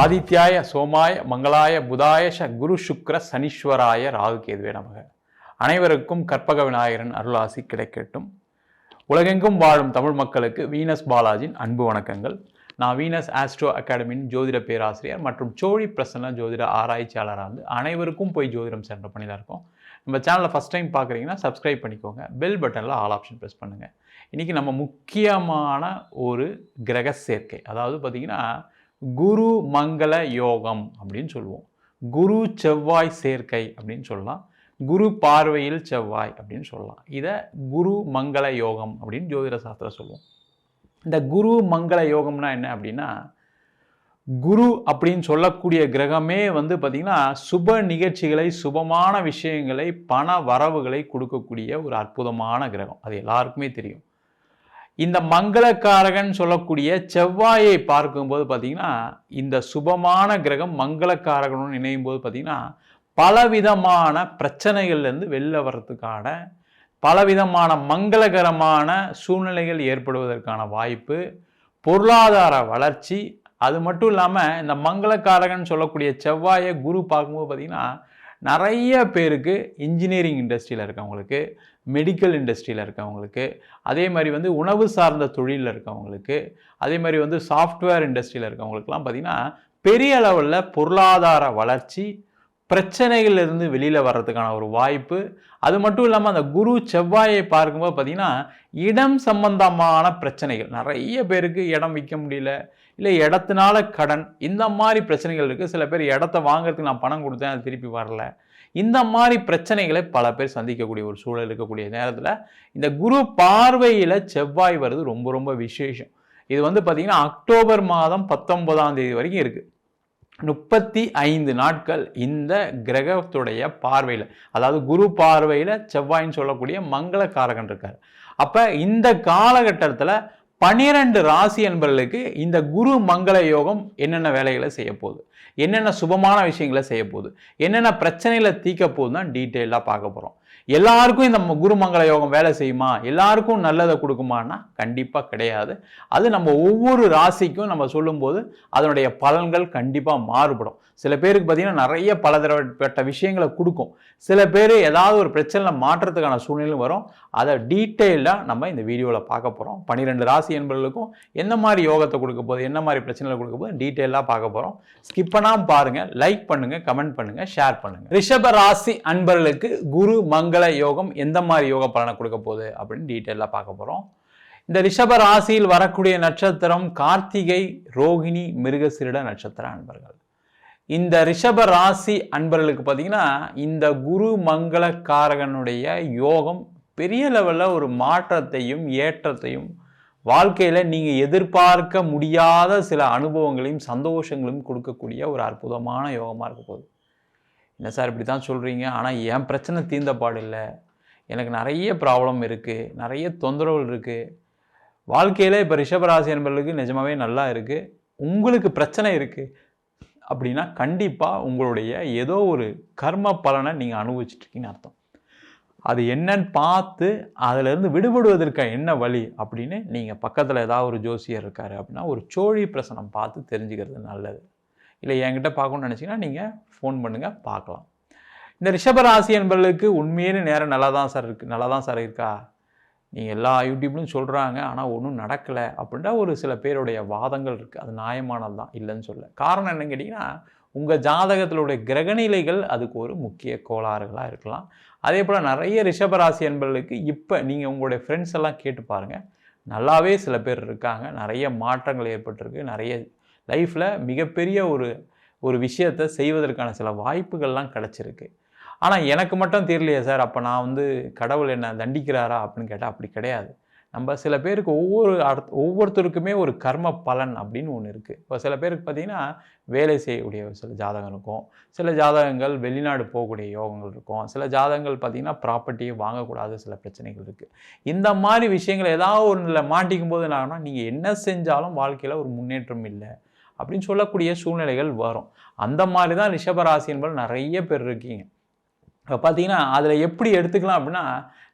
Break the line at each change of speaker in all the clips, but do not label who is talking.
ஆதித்யாய சோமாய மங்களாய புதாய ச குரு சுக்ர சனீஸ்வராய ராகு கேதுவே நமக. அனைவருக்கும் கற்பக விநாயகரன் அருளாசி கிடைக்கட்டும். உலகெங்கும் வாழும் தமிழ் மக்களுக்கு வீனஸ் பாலாஜின் அன்பு வணக்கங்கள். நான் வீனஸ் ஆஸ்ட்ரோ அகாடமியின் ஜோதிட பேராசிரியர் மற்றும் சோழி பிரசன்ன ஜோதிட ஆராய்ச்சியாளராக இருந்து அனைவருக்கும் போய் ஜோதிடம் சென்ற பண்ணி தான் இருக்கோம். நம்ம சேனலை ஃபஸ்ட் டைம் பார்க்குறீங்கன்னா சப்ஸ்கிரைப் பண்ணிக்கோங்க. பெல் பட்டனில் ஆல் ஆப்ஷன் ப்ரெஸ் பண்ணுங்கள் இன்றைக்கி நம்ம முக்கியமான ஒரு கிரக சேர்க்கை. அதாவது பார்த்திங்கன்னா குரு மங்கள யோகம் அப்படின்னு சொல்லுவோம். குரு செவ்வாய் சேர்க்கை அப்படின்னு சொல்லலாம். குரு பார்வையில் செவ்வாய் அப்படின்னு சொல்லலாம். இதை குரு மங்கள யோகம் அப்படின்னு ஜோதிட சாஸ்திரம் சொல்லுவோம். இந்த குரு மங்கள யோகம்னா என்ன அப்படின்னா குரு அப்படின்னு சொல்லக்கூடிய கிரகமே வந்து பார்த்திங்கன்னா சுப நிகழ்ச்சிகளை சுபமான விஷயங்களை பண வரவுகளை கொடுக்கக்கூடிய ஒரு அற்புதமான கிரகம். அது எல்லாருக்குமே தெரியும். இந்த மங்களக்காரகன் சொல்லக்கூடிய செவ்வாயை பார்க்கும்போது பார்த்திங்கன்னா இந்த சுபமான கிரகம் மங்களக்காரகனும் இணையும் போது பார்த்திங்கன்னா பலவிதமான பிரச்சனைகள்லேருந்து வெளில வர்றதுக்கான பலவிதமான மங்களகரமான சூழ்நிலைகள் ஏற்படுவதற்கான வாய்ப்பு பொருளாதார வளர்ச்சி அது மட்டும் இல்லாமல் இந்த மங்களக்காரகன் சொல்லக்கூடிய செவ்வாயை குரு பார்க்கும்போது பார்த்திங்கன்னா நிறைய பேருக்கு இன்ஜினியரிங் இண்டஸ்ட்ரியில் இருக்கவங்களுக்கு மெடிக்கல் இண்டஸ்ட்ரியில் இருக்கவங்களுக்கு அதே மாதிரி வந்து உணவு சார்ந்த தொழிலில் இருக்கவங்களுக்கு அதே மாதிரி வந்து சாஃப்ட்வேர் இண்டஸ்ட்ரியில் இருக்கவங்களுக்குலாம் பார்த்திங்கன்னா பெரிய அளவில் பொருளாதார வளர்ச்சி பிரச்சனைகள்லேருந்து வெளியில் வர்றதுக்கான ஒரு வாய்ப்பு. அது மட்டும் இல்லாமல் அந்த குரு செவ்வாயை பார்க்கும்போது பார்த்திங்கன்னா இடம் சம்பந்தமான பிரச்சனைகள். நிறைய பேருக்கு இடம் விற்க முடியல இல்லை இடத்தினால கடன். இந்த மாதிரி பிரச்சனைகள் இருக்குது சில பேர் இடத்த வாங்குறதுக்கு நான் பணம் கொடுத்தேன் அது திருப்பி வரல. இந்த மாதிரி பிரச்சனைகளை பல பேர் சந்திக்கக்கூடிய ஒரு சூழல் இருக்கக்கூடிய நேரத்தில் இந்த குரு பார்வையில் செவ்வாய் வருது ரொம்ப ரொம்ப விசேஷம். இது வந்து பார்த்திங்கன்னா அக்டோபர் மாதம் பத்தொன்பதாம் தேதி வரைக்கும் இருக்குது முப்பத்தி ஐந்து நாட்கள் இந்த கிரகத்துடைய பார்வையில் அதாவது குரு பார்வையில் செவ்வாயின்னு சொல்லக்கூடிய மங்கள காரகன் இருக்கார். அப்போ இந்த காலகட்டத்தில் பனிரெண்டு ராசி என்பவர்களுக்கு இந்த குரு மங்கள யோகம் என்னென்ன வேலைகளை செய்ய போகுது? என்னென்ன சுபமான விஷயங்களை செய்ய போகுது? என்னென்ன பிரச்சனைகளை தீக்க போகுதுன்னு டீட்டெயிலாக பார்க்க போகிறோம் எல்லாருக்கும் இந்த குரு மங்கள யோகம் வேலை செய்யுமா? எல்லாருக்கும் நல்லதை கொடுக்குமான்னா கண்டிப்பாக கிடையாது. அது நம்ம ஒவ்வொரு ராசிக்கும் நம்ம சொல்லும்போது அதனுடைய பலன்கள் கண்டிப்பாக மாறுபடும். சில பேருக்கு பார்த்திங்கன்னா நிறைய பலதரப்பட்ட விஷயங்களை கொடுக்கும். சில பேர் ஏதாவது ஒரு பிரச்சனை மாற்றத்துக்கான சூழ்நிலையும் வரும். அதை டீட்டெயில்டாக நம்ம இந்த வீடியோவில் பார்க்க போகிறோம் பன்னிரெண்டு ராசி என்பவர்களுக்கும் என்ன மாதிரி யோகத்தை கொடுக்க போகுது? என்ன மாதிரி பிரச்சனைகள் கொடுக்க போகுது? டீட்டெயிலாக பார்க்க போகிறோம் ஸ்கிப் பண்ணாமல் பாருங்கள் லைக் பண்ணுங்கள் கமெண்ட் பண்ணுங்கள் ஷேர் பண்ணுங்கள் ரிஷப ராசி அன்பர்களுக்கு குரு மங்கள யோகம் எந்த மாதிரி யோக பலனை கொடுக்க போகுது அப்படின்னு டீட்டெயிலாக பார்க்க போகிறோம் இந்த ரிஷப ராசியில் வரக்கூடிய நட்சத்திரம் கார்த்திகை ரோகிணி மிருகசிரிட நட்சத்திர அன்பர்கள். இந்த ரிஷப ராசி அன்பர்களுக்கு பார்த்தீங்கன்னா இந்த குரு மங்களக்காரகனுடைய யோகம் பெரிய லெவலில் ஒரு மாற்றத்தையும் ஏற்றத்தையும் வாழ்க்கையில் நீங்கள் எதிர்பார்க்க முடியாத சில அனுபவங்களையும் சந்தோஷங்களையும் கொடுக்கக்கூடிய ஒரு அற்புதமான யோகமாக இருக்க போகுது. என்ன சார் இப்படி தான் சொல்கிறீங்க ஆனால் என் பிரச்சனை தீர்ந்த பாடு இல்லை எனக்கு நிறைய ப்ராப்ளம் இருக்குது நிறைய தொந்தரவுகள் இருக்குது வாழ்க்கையில் இப்போ ரிஷபராசி என்பவர்களுக்கு நிஜமாகவே நல்லா இருக்குது உங்களுக்கு பிரச்சனை இருக்குது அப்படின்னா கண்டிப்பாக உங்களுடைய ஏதோ ஒரு கர்ம பலனை நீங்கள் அனுபவிச்சிட்ருக்கீங்கன்னு அர்த்தம். அது என்னன்னு பார்த்து அதிலிருந்து விடுபடுவதற்கு என்ன வழி அப்படின்னு நீங்கள் பக்கத்தில் ஏதாவது ஒரு ஜோசியர் இருக்கார் அப்படின்னா ஒரு சோழி பிரசனம் பார்த்து தெரிஞ்சுக்கிறது நல்லது. இல்லை என்கிட்ட பார்க்கணும்னு நினச்சிங்கன்னா நீங்கள் ஃபோன் பண்ணுங்கள் பார்க்கலாம். இந்த ரிஷபராசி என்பவர்களுக்கு உண்மையான நேரம் நல்லா தான் சார் இருக்குது நல்லா தான் சார் இருக்கா? நீங்கள் எல்லா யூடியூப்லையும் சொல்கிறாங்க ஆனால் ஒன்றும் நடக்கலை அப்படின்ற ஒரு சில பேருடைய வாதங்கள் இருக்குது அது நியாயமானது தான் இல்லைன்னு சொல்ல காரணம் என்னன்னு கேட்டிங்கன்னா உங்கள் ஜாதகத்திலுடைய கிரகநிலைகள் அதுக்கு ஒரு முக்கிய கோளாறுகளாக இருக்கலாம். அதே போல் நிறைய ரிஷபராசி என்பவர்களுக்கு இப்போ நீங்கள் உங்களுடைய ஃப்ரெண்ட்ஸ் எல்லாம் கேட்டு பாருங்கள் நல்லாவே சில பேர் இருக்காங்க நிறைய மாற்றங்கள் ஏற்பட்டிருக்கு நிறைய லைஃப்பில் மிகப்பெரிய ஒரு ஒரு விஷயத்தை செய்வதற்கான சில வாய்ப்புகள்லாம் கிடச்சிருக்கு. ஆனால் எனக்கு மட்டும் தெரியலையே சார். அப்போ நான் வந்து கடவுள் என்ன தண்டிக்கிறாரா அப்படின்னு கேட்டால் அப்படி கிடையாது. நம்ம சில பேருக்கு ஒவ்வொரு அர்த் ஒவ்வொருத்தருக்குமே ஒரு கர்ம பலன் அப்படின்னு ஒன்று இருக்குது இப்போ சில பேருக்கு பார்த்திங்கன்னா வேலை செய்யக்கூடிய சில ஜாதகம் இருக்கும். சில ஜாதகங்கள் வெளிநாடு போகக்கூடிய யோகங்கள் இருக்கும். சில ஜாதகங்கள் பார்த்திங்கன்னா ப்ராப்பர்ட்டியை வாங்கக்கூடாத சில பிரச்சனைகள் இருக்குது இந்த மாதிரி விஷயங்கள் ஏதாவது ஒன்றில் மாட்டிக்கும் போது என்னாகனா நீங்கள் என்ன செஞ்சாலும் வாழ்க்கையில் ஒரு முன்னேற்றம் இல்லை. அப்படின்னு சொல்லக்கூடிய சூழ்நிலைகள் வரும். அந்த மாதிரி தான் ரிஷபராசி என்பது நிறைய பேர் இருக்கீங்க. இப்போ பார்த்தீங்கன்னா அதில் எப்படி எடுத்துக்கலாம் அப்படின்னா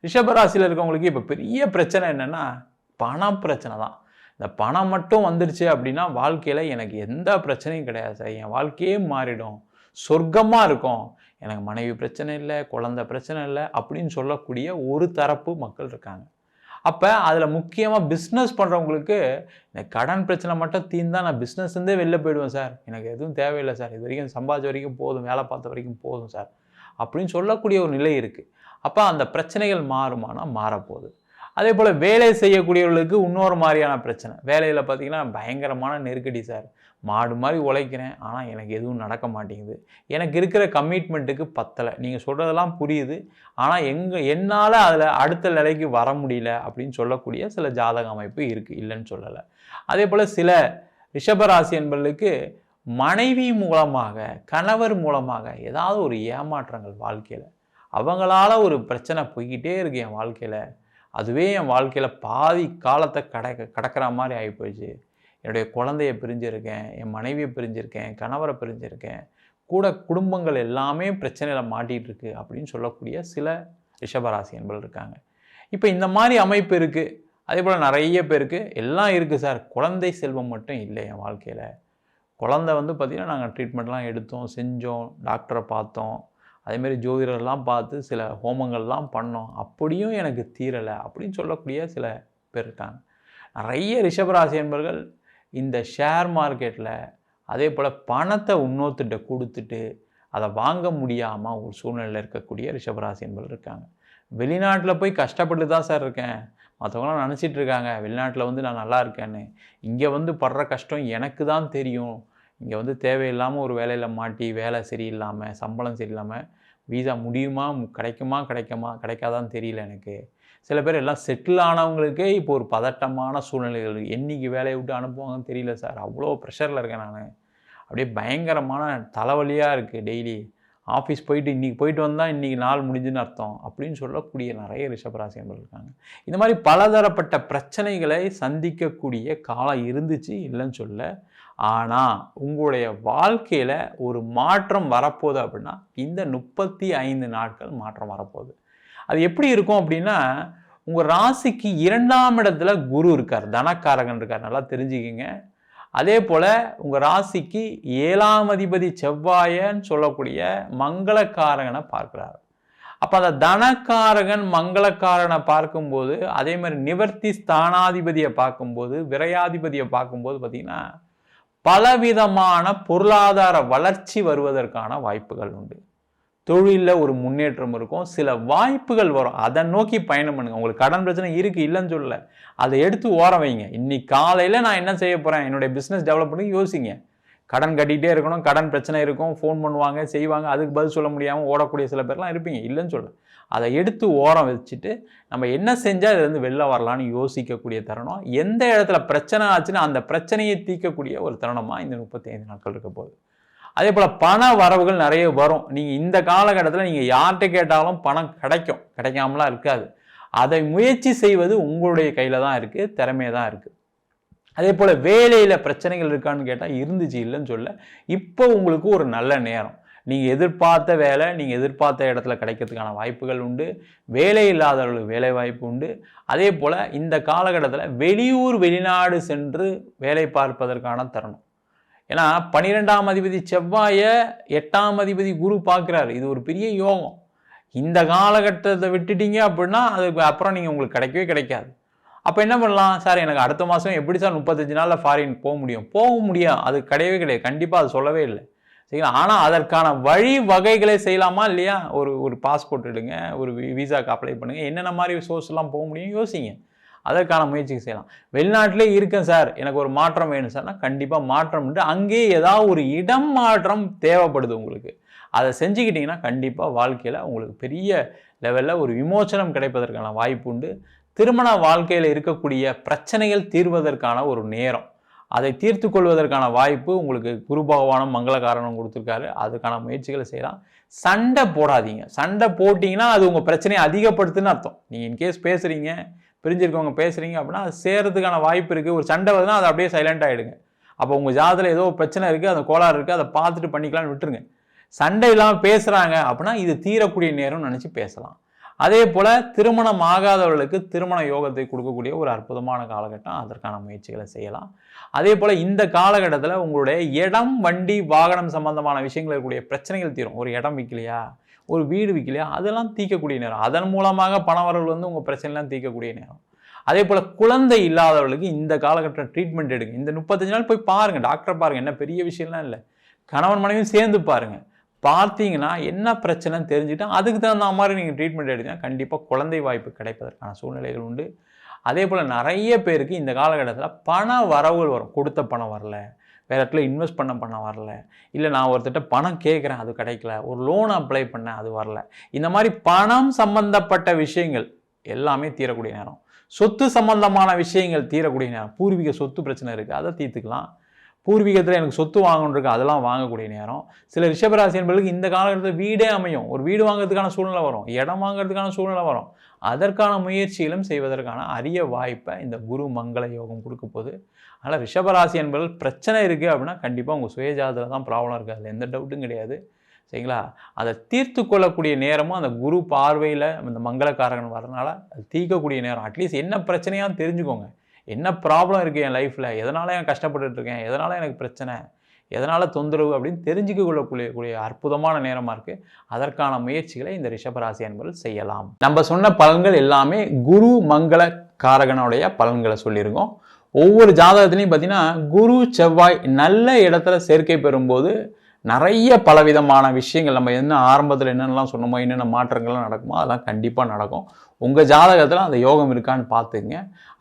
ரிஷபராசியில் இருக்கவங்களுக்கு இப்போ பெரிய பிரச்சனை என்னென்னா பணம் பிரச்சனை தான். இந்த பணம் மட்டும் வந்துருச்சு அப்படின்னா வாழ்க்கையில் எனக்கு எந்த பிரச்சனையும் கிடையாது சார். என் வாழ்க்கையே மாறிடும். சொர்க்கமாக இருக்கும். எனக்கு மனைவி பிரச்சனை இல்லை குழந்த பிரச்சனை இல்லை அப்படின்னு சொல்லக்கூடிய ஒரு தரப்பு மக்கள் இருக்காங்க. அப்போ அதில் முக்கியமாக பிஸ்னஸ் பண்ணுறவங்களுக்கு இந்த கடன் பிரச்சனை மட்டும் தீர்ந்தால் நான் பிஸ்னஸ்லேருந்தே வெளில போயிடுவேன் சார். எனக்கு எதுவும் தேவையில்லை சார். இது வரைக்கும் சம்பாதிச்ச வரைக்கும் போதும். வேலை பார்த்த வரைக்கும் போதும் சார். அப்படின்னு சொல்லக்கூடிய ஒரு நிலை இருக்குது அப்போ அந்த பிரச்சனைகள் மாறுமானால் மாறப்போகுது. அதே போல் வேலை செய்யக்கூடியவர்களுக்கு இன்னொரு மாதிரியான பிரச்சனை. வேலையில் பார்த்தீங்கன்னா பயங்கரமான நெருக்கடி சார். மாடு மாதிரி உழைக்கிறேன் ஆனால் எனக்கு எதுவும் நடக்க மாட்டேங்குது. எனக்கு இருக்கிற கமிட்மெண்ட்டுக்கு பத்தலை. நீங்கள் சொல்கிறதெல்லாம் புரியுது. ஆனால் எங்கே என்னால் அதில் அடுத்த நிலைக்கு வர முடியல அப்படின்னு சொல்லக்கூடிய சில ஜாதக அமைப்பு இருக்குது இல்லைன்னு சொல்லலை. அதே போல் சில ரிஷபராசி என்பர்களுக்கு மனைவி மூலமாக கணவர் மூலமாக ஏதாவது ஒரு ஏமாற்றங்கள் வாழ்க்கையில். அவங்களால ஒரு பிரச்சனை போய்கிட்டே இருக்கு என் வாழ்க்கையில். அதுவே என் வாழ்க்கையில் பாதி காலத்தை கடக்க கடக்கிற மாதிரி ஆகிப்போச்சு என்னுடைய குழந்தைய பிரிஞ்சிருக்கேன் என் மனைவியை பிரிஞ்சிருக்கேன் கணவரை பிரிஞ்சிருக்கேன் கூட குடும்பங்கள் எல்லாமே பிரச்சனையில் மாட்டிகிட்டு இருக்கு அப்படின்னு சொல்லக்கூடிய சில ரிஷபராசி என்பர்கள் இருக்காங்க. இப்போ இந்த மாதிரி அமைப்பு இருக்குது அதே போல் நிறைய பேருக்கு எல்லாம் இருக்குது சார். குழந்தை செல்வம் மட்டும் இல்லை என் வாழ்க்கையில். குழந்தை வந்து பார்த்திங்கன்னா நாங்கள் ட்ரீட்மெண்ட்லாம் எடுத்தோம் செஞ்சோம் டாக்டரை பார்த்தோம். அதேமாரி ஜோதிடர்லாம் பார்த்து சில ஹோமங்கள்லாம் பண்ணோம். அப்படியும் எனக்கு தீரலை அப்படின்னு சொல்லக்கூடிய சில பேர் இருக்காங்க. நிறைய ரிஷபராசி என்பர்கள் இந்த ஷேர் மார்க்கெட்டில் அதே போல் பணத்தை இன்னொருத்திட்ட கொடுத்துட்டு அதை வாங்க முடியாமல் ஒரு சூழ்நிலையில் இருக்கக்கூடிய ரிஷபராசி என்பர்கள் இருக்காங்க. வெளிநாட்டில் போய் கஷ்டப்பட்டு தான் சார் இருக்கேன். மற்றவங்களாம் நினச்சிட்டு இருக்காங்க வெளிநாட்டில் வந்து நான் நல்லா இருக்கேன்னு. இங்கே வந்து படுற கஷ்டம் எனக்கு தான் தெரியும். இங்கே வந்து தேவையில்லாமல் ஒரு வேலையில் மாட்டி வேலை சரியில்லாமல் சம்பளம் சரியில்லாமல் வீசா முடியுமா? கிடைக்குமா? கிடைக்குமா? கிடைக்காதான்னு தெரியல எனக்கு. சில பேர் எல்லாம் செட்டில் ஆனவங்களுக்கே இப்போ ஒரு பதட்டமான சூழ்நிலைகள். என்றைக்கு வேலையை விட்டு அனுப்புவாங்கன்னு தெரியல சார். அவ்வளோ ப்ரெஷரில் இருக்கேன் நான். அப்படியே பயங்கரமான தலைவலியாக இருக்குது டெய்லி ஆஃபீஸ் போயிட்டு இன்றைக்கி போயிட்டு வந்தால் இன்றைக்கி நாள் முடிஞ்சுன்னு அர்த்தம். அப்படின்னு சொல்லக்கூடிய நிறைய ரிஷபராசி இருக்காங்க. இந்த மாதிரி பலதரப்பட்ட பிரச்சனைகளை சந்திக்கக்கூடிய காலம் இருந்துச்சு இல்லைன்னு சொல்ல ஆனால் உங்களுடைய வாழ்க்கையில் ஒரு மாற்றம் வரப்போகுது அப்படின்னா இந்த முப்பத்தி ஐந்து நாட்கள் மாற்றம் வரப்போகுது. அது எப்படி இருக்கும் அப்படின்னா உங்கள் ராசிக்கு இரண்டாம் இடத்துல குரு இருக்கார் தனக்காரகன் இருக்கார். நல்லா தெரிஞ்சுக்கிங்க. அதே போல் உங்கள் ராசிக்கு ஏழாம் அதிபதி செவ்வாயன்னு சொல்லக்கூடிய மங்களக்காரகனை பார்க்குறாரு. அப்போ அந்த தனக்காரகன் மங்களக்காரனை பார்க்கும்போது அதே மாதிரி நிவர்த்தி ஸ்தானாதிபதியை பார்க்கும்போது விரையாதிபதியை பார்க்கும்போது பார்த்திங்கன்னா பலவிதமான பொருளாதார வளர்ச்சி வருவதற்கான வாய்ப்புகள் உண்டு. தொழிலில் ஒரு முன்னேற்றம் இருக்கும். சில வாய்ப்புகள் வரும். அதை நோக்கி பயணம் பண்ணுங்கள் உங்களுக்கு கடன் பிரச்சனை இருக்குது இல்லைன்னு சொல்லல. அதை எடுத்து ஓரம் வைங்க. இன்னைக்கு காலையில் நான் என்ன செய்ய போகிறேன் என்னுடைய பிஸ்னஸ் டெவலப் பண்ணி யோசிங்க. கடன் கட்டிகிட்டே இருக்கணும். கடன் பிரச்சனை இருக்கும். ஃபோன் பண்ணுவாங்க செய்வாங்க. அதுக்கு பதில் சொல்ல முடியாமல் ஓடக்கூடிய சில பேர்லாம் இருப்பீங்க. இல்லைன்னு சொல்லலை. அதை எடுத்து ஓரம் வச்சுட்டு நம்ம என்ன செஞ்சால் இதுலேருந்து வெளில வரலான்னு யோசிக்கக்கூடிய தருணம் எந்த இடத்துல பிரச்சனை ஆச்சுன்னா அந்த பிரச்சனையை தீர்க்கக்கூடிய ஒரு தருணமாக இந்த முப்பத்தி ஐந்து நாட்கள் இருக்க போகுது. அதே போல் பண வரவுகள் நிறைய வரும். நீங்கள் இந்த காலகட்டத்தில் நீங்கள் யார்கிட்ட கேட்டாலும் பணம் கிடைக்கும். கிடைக்காமலாம் இருக்காது. அதை முயற்சி செய்வது உங்களுடைய கையில் தான் இருக்குது திறமையை தான் இருக்குது அதே போல் வேலையில் பிரச்சனைகள் இருக்கான்னு கேட்டால் இருந்துச்சு இல்லைன்னு சொல்ல இப்போ உங்களுக்கு ஒரு நல்ல நேரம். நீங்கள் எதிர்பார்த்த வேலை நீங்கள் எதிர்பார்த்த இடத்துல கிடைக்கிறதுக்கான வாய்ப்புகள் உண்டு. வேலை இல்லாதவர்களுக்கு வேலை வாய்ப்பு உண்டு. அதே போல் இந்த காலகட்டத்தில் வெளியூர் வெளிநாடு சென்று வேலை பார்ப்பதற்கான தருணம். ஏன்னா பன்னிரெண்டாம் அதிபதி செவ்வாயை எட்டாம் அதிபதி குரு பார்க்குறாரு. இது ஒரு பெரிய யோகம். இந்த காலகட்டத்தை விட்டுட்டீங்க அப்படின்னா அதுக்கு அப்புறம் நீங்கள் உங்களுக்கு கிடைக்கவே கிடைக்காது. அப்போ என்ன பண்ணலாம்? சார் எனக்கு அடுத்த மாதம் எப்படி சார் முப்பத்தஞ்சு நாளில் ஃபாரின் போக முடியும்? போக முடியும் அது கிடையவே கிடையாது. கண்டிப்பாக அது சொல்லவே இல்லை. சரிங்களா? ஆனால் அதற்கான வழி வகைகளை செய்யலாமா இல்லையா? ஒரு ஒரு பாஸ்போர்ட் எடுங்க ஒரு விசாக்கு அப்ளை பண்ணுங்கள் என்னென்ன மாதிரி சோர்ஸ்லாம் போக முடியும் யோசிங்க. அதற்கான முயற்சி செய்யலாம். வெளிநாட்டிலே இருக்கேன் சார். எனக்கு ஒரு மாற்றம் வேணும் சார்னா கண்டிப்பாக மாற்றம் உண்டு. அங்கேயே ஏதாவது ஒரு இடம் மாற்றம் தேவைப்படுது உங்களுக்கு. அதை செஞ்சுக்கிட்டிங்கன்னா கண்டிப்பாக வாழ்க்கையில் உங்களுக்கு பெரிய லெவலில் ஒரு விமோச்சனம் கிடைப்பதற்கான வாய்ப்பு உண்டு. திருமண வாழ்க்கையில் இருக்கக்கூடிய பிரச்சனைகள் தீர்வதற்கான ஒரு நேரம். அதை தீர்த்து கொள்வதற்கான வாய்ப்பு உங்களுக்கு குரு பகவானும் மங்களகாரணம் கொடுத்துருக்காரு. அதுக்கான முயற்சிகளை செய்யலாம். சண்டை போடாதீங்க. சண்டை போட்டிங்கன்னா அது உங்கள் பிரச்சனையை அதிகப்படுத்துன்னு அர்த்தம். நீங்கள் இன்கேஸ் பேசுகிறீங்க பிரிஞ்சிருக்கவங்க பேசுகிறீங்க அப்படின்னா அது சேரத்துக்கான வாய்ப்பு இருக்குது ஒரு சண்டை வருதுன்னா அதை அப்படியே சைலண்ட் ஆகிடுங்க அப்போ உங்கள் ஜாதத்தில் ஏதோ பிரச்சனை இருக்குது அந்த கோளாறு இருக்குது அதை பார்த்துட்டு பண்ணிக்கலாம்னு விட்டுருங்க. சண்டை இல்லாமல் பேசுகிறாங்க அப்படின்னா இது தீரக்கூடிய நேரம்னு நினச்சி பேசலாம். அதே போல் திருமணம் ஆகாதவர்களுக்கு திருமண யோகத்தை கொடுக்கக்கூடிய ஒரு அற்புதமான காலகட்டம். அதற்கான முயற்சிகளை செய்யலாம். அதே போல் இந்த காலகட்டத்தில் உங்களுடைய இடம் வண்டி வாகனம் சம்பந்தமான விஷயங்கள் இருக்கக்கூடிய பிரச்சனைகள் தீரும். ஒரு இடம் விற்கலையா ஒரு வீடு விற்கலையா அதெல்லாம் தீர்க்கக்கூடிய நேரம். அதன் மூலமாக பணவரல் வந்து உங்கள் பிரச்சனைலாம் தீர்க்கக்கூடிய நேரம். அதே போல் குழந்தை இல்லாதவர்களுக்கு இந்த காலகட்டம் ட்ரீட்மெண்ட் எடுங்க. இந்த முப்பத்தஞ்சு நாள் போய் பாருங்கள் டாக்டரை பாருங்கள் என்ன பெரிய விஷயம்லாம் இல்லை. கணவன் மனைவியும் சேர்ந்து பாருங்கள் பார்த்தீங்கன்னா என்ன பிரச்சனைன்னு தெரிஞ்சுட்டு அதுக்கு தகுந்த மாதிரி நீங்கள் ட்ரீட்மெண்ட் எடுத்தீங்கன்னா கண்டிப்பாக குழந்தை வாய்ப்பு கிடைப்பதற்கான சூழ்நிலைகள் உண்டு. அதே போல் நிறைய பேருக்கு இந்த காலகட்டத்தில் பண வரவுகள் வரும். கொடுத்த பணம் வரல. வேறு இடத்துல இன்வெஸ்ட் பண்ண பணம் வரல. இல்லை நான் ஒருத்தட்ட பணம் கேட்குறேன் அது கிடைக்கல. ஒரு லோன் அப்ளை பண்ணேன் அது வரல. இந்த மாதிரி பணம் சம்பந்தப்பட்ட விஷயங்கள் எல்லாமே தீரக்கூடிய நேரம். சொத்து சம்பந்தமான விஷயங்கள் தீரக்கூடிய நேரம். பூர்வீக சொத்து பிரச்சனை இருக்குது அதை தீர்த்துக்கலாம். பூர்வீகத்தில் எனக்கு சொத்து வாங்கணும் அதெல்லாம் வாங்கக்கூடிய நேரம். சில ரிஷபராசி என்பதுக்கு இந்த காலகட்டத்தில் வீடே அமையும். ஒரு வீடு வாங்குறதுக்கான சூழ்நிலை வரும் இடம் வாங்குறதுக்கான சூழ்நிலை வரும். அதற்கான முயற்சிகளும் செய்வதற்கான அரிய வாய்ப்பை இந்த குரு மங்கள யோகம் கொடுக்க போகுது. அதனால் ரிஷபராசி என்பது பிரச்சனை இருக்குது அப்படின்னா கண்டிப்பாக உங்கள் சுயஜாதத்தில் தான் ப்ராப்ளம் இருக்குது அதில் எந்த டவுட்டும் கிடையாது. சரிங்களா? அதை தீர்த்து கொள்ளக்கூடிய நேரமும் அந்த குரு பார்வையில் அந்த மங்களக்காரகன் வரனால அது தீர்க்கக்கூடிய நேரம். அட்லீஸ்ட் என்ன பிரச்சனையான்னு தெரிஞ்சுக்கோங்க. என்ன ப்ராப்ளம் இருக்குது என் லைஃப்பில் எதனால் நான் கஷ்டப்பட்டுட்டு இருக்கேன்? எதனால் எனக்கு பிரச்சனை? எதனால் தொந்தரவு? அப்படின்னு தெரிஞ்சுக்க கொள்ளக்கூடிய கூடிய அற்புதமான நேரமாக இருக்குது அதற்கான முயற்சிகளை இந்த ரிஷபராசி அன்பர்கள் செய்யலாம். நம்ம சொன்ன பலன்கள் எல்லாமே குரு மங்கள காரகனுடைய பலன்களை சொல்லியிருக்கோம். ஒவ்வொரு ஜாதகத்துலேயும் பார்த்தீங்கன்னா குரு செவ்வாய் நல்ல இடத்துல சேர்க்கை பெறும்போது நிறைய பலவிதமான விஷயங்கள். நம்ம என்ன ஆரம்பத்தில் என்னென்னலாம் சொன்னோமோ என்னென்ன மாற்றங்கள்லாம் நடக்குமோ அதெல்லாம் கண்டிப்பாக நடக்கும். உங்கள் ஜாதகத்தில் அந்த யோகம் இருக்கான்னு பார்த்துங்க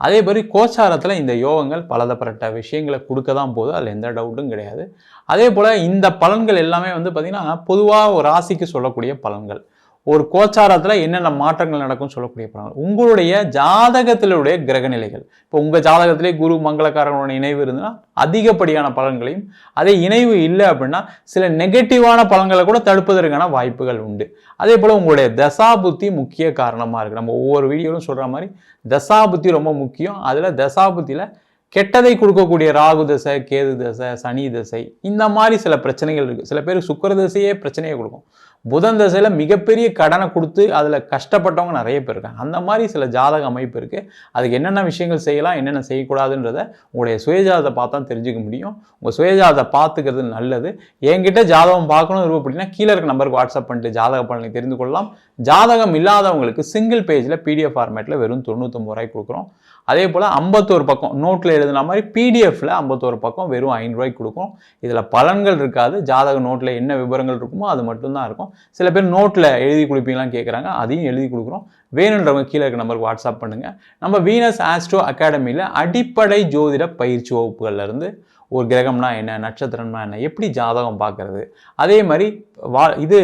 அதே மாதிரி கோச்சாரத்தில் இந்த யோகங்கள் பலதப்பட்ட விஷயங்களை கொடுக்க தான் போகுது. அதில் எந்த டவுட்டும் கிடையாது. அதே போல் இந்த பலன்கள் எல்லாமே வந்து பார்த்திங்கன்னா பொதுவாக ஒரு ராசிக்கு சொல்லக்கூடிய பலன்கள். ஒரு கோச்சாரத்தில் என்னென்ன மாற்றங்கள் நடக்கும்னு சொல்லக்கூடிய பலன்கள் உங்களுடைய ஜாதகத்திலுடைய கிரக நிலைகள் இப்போ உங்கள் ஜாதகத்திலே குரு மங்களக்காரங்களோட இணைவு இருந்ததுன்னா அதிகப்படியான பலன்களையும் அதே இணைவு இல்லை அப்படின்னா சில நெகட்டிவான பலன்களை கூட தடுப்பதற்கான வாய்ப்புகள் உண்டு. அதே போல் உங்களுடைய தசாபுத்தி முக்கிய காரணமாக இருக்குது நம்ம ஒவ்வொரு வீடியோலும் சொல்கிற மாதிரி தசாபுத்தி ரொம்ப முக்கியம். அதில் தசாபுத்தியில் கெட்டதை கொடுக்கக்கூடிய ராகு தசை கேது தசை சனி தசை இந்த மாதிரி சில பிரச்சனைகள் இருக்குது சில பேர் சுக்கர தசையே பிரச்சனையை கொடுக்கும். புதன் தசையில் மிகப்பெரிய கடனை கொடுத்து அதில் கஷ்டப்பட்டவங்க நிறைய பேர் இருக்காங்க. அந்த மாதிரி சில ஜாதக அமைப்பு இருக்குது அதுக்கு என்னென்ன விஷயங்கள் செய்யலாம் என்னென்ன செய்யக்கூடாதுன்றத உங்களுடைய சுயஜாதத்தை பார்த்தா தெரிஞ்சுக்க முடியும். உங்கள் சுயஜாதத்தை பார்த்துக்கிறது நல்லது. என்கிட்ட ஜாதகம் பார்க்கணும் அப்படின்னா கீழே இருக்க நம்பருக்கு வாட்ஸ்அப் பண்ணிட்டு ஜாதக பலனை தெரிந்து கொள்ளலாம். ஜாதகம் இல்லாதவங்களுக்கு சிங்கிள் பேஜில் பிடிஎஃப் ஃபார்மேட்டில் வெறும் தொண்ணூற்றொம்பது ரூபாய்க்கு கொடுக்குறோம். அதே போல் ஐம்பத்தோரு பக்கம் நோட்டில் எழுதுன மாதிரி பிடிஎஃப்பில் ஐம்பத்தோரு பக்கம் வெறும் ஐநூறுரூவாய்க்கு கொடுக்கும். இதில் பலன்கள் இருக்காது. ஜாதக நோட்டில் என்ன விவரங்கள் இருக்குமோ அது மட்டும்தான் இருக்கும். சில பேர் நோட்டில் எழுதி கொடுப்பீங்களான்னு கேட்குறாங்க அதையும் எழுதி கொடுக்குறோம். வேணுன்றவங்க கீழே இருக்க நம்பருக்கு வாட்ஸ்அப் பண்ணுங்கள் நம்ம வீனஸ் ஆஸ்ட்ரோ அகாடமியில் அடிப்படை ஜோதிட பயிற்சி வகுப்புகள்ல இருந்து ஒரு கிரகம்னா என்ன நட்சத்திரம்னா என்ன எப்படி ஜாதகம் பார்க்கறது? அதே மாதிரி வா இது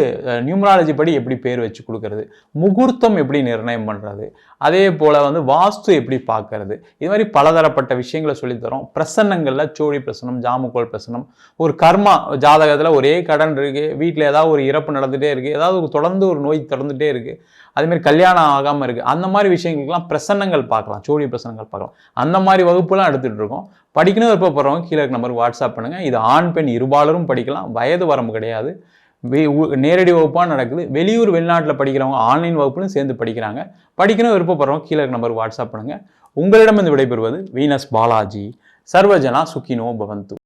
நியூமராலஜி படி எப்படி பேர் வச்சு கொடுக்கறது? முகூர்த்தம் எப்படி நிர்ணயம் பண்ணுறது அதே போல் வந்து வாஸ்து எப்படி பார்க்கறது? இது மாதிரி பலதரப்பட்ட விஷயங்களை சொல்லித்தரோம் பிரசன்னங்களில் சோழி பிரசனம் ஜாமுக்கோள் பிரசனம் ஒரு கர்மா ஜாதகத்தில் ஒரே கடன் இருக்குது வீட்டில் ஏதாவது ஒரு இறப்பு நடந்துகிட்டே இருக்குது ஏதாவது ஒரு தொடர்ந்து ஒரு நோய் தொடர்ந்துகிட்டே இருக்குது அதுமாரி கல்யாணம் ஆகாமல் இருக்குது அந்த மாதிரி விஷயங்களுக்கெல்லாம் பிரசன்னங்கள் பார்க்கலாம். சோழி பிரசனங்கள் பார்க்கலாம். அந்த மாதிரி வகுப்புலாம் எடுத்துகிட்டு இருக்கோம். படிக்கணும் விருப்பப்படுறவங்க கீழே இருக்க நம்பருக்கு வாட்ஸ்அப் பண்ணுங்கள் இது ஆண் பெண் இருபாலரும் படிக்கலாம். வயது வரம்பு கிடையாது. உ- நேரடி வகுப்பாக நடக்குது. வெளியூர் வெளிநாட்டில் படிக்கிறவங்க ஆன்லைன் வகுப்புலையும் சேர்ந்து படிக்கிறாங்க. படிக்கணும் விருப்பப்படுறவங்க கீழே இருக்க நம்பருக்கு வாட்ஸ்அப் பண்ணுங்கள் உங்களிடம் விடைபெறுவது வீனஸ் பாலாஜி. சர்வஜனா சுக்கினோ பவந்து.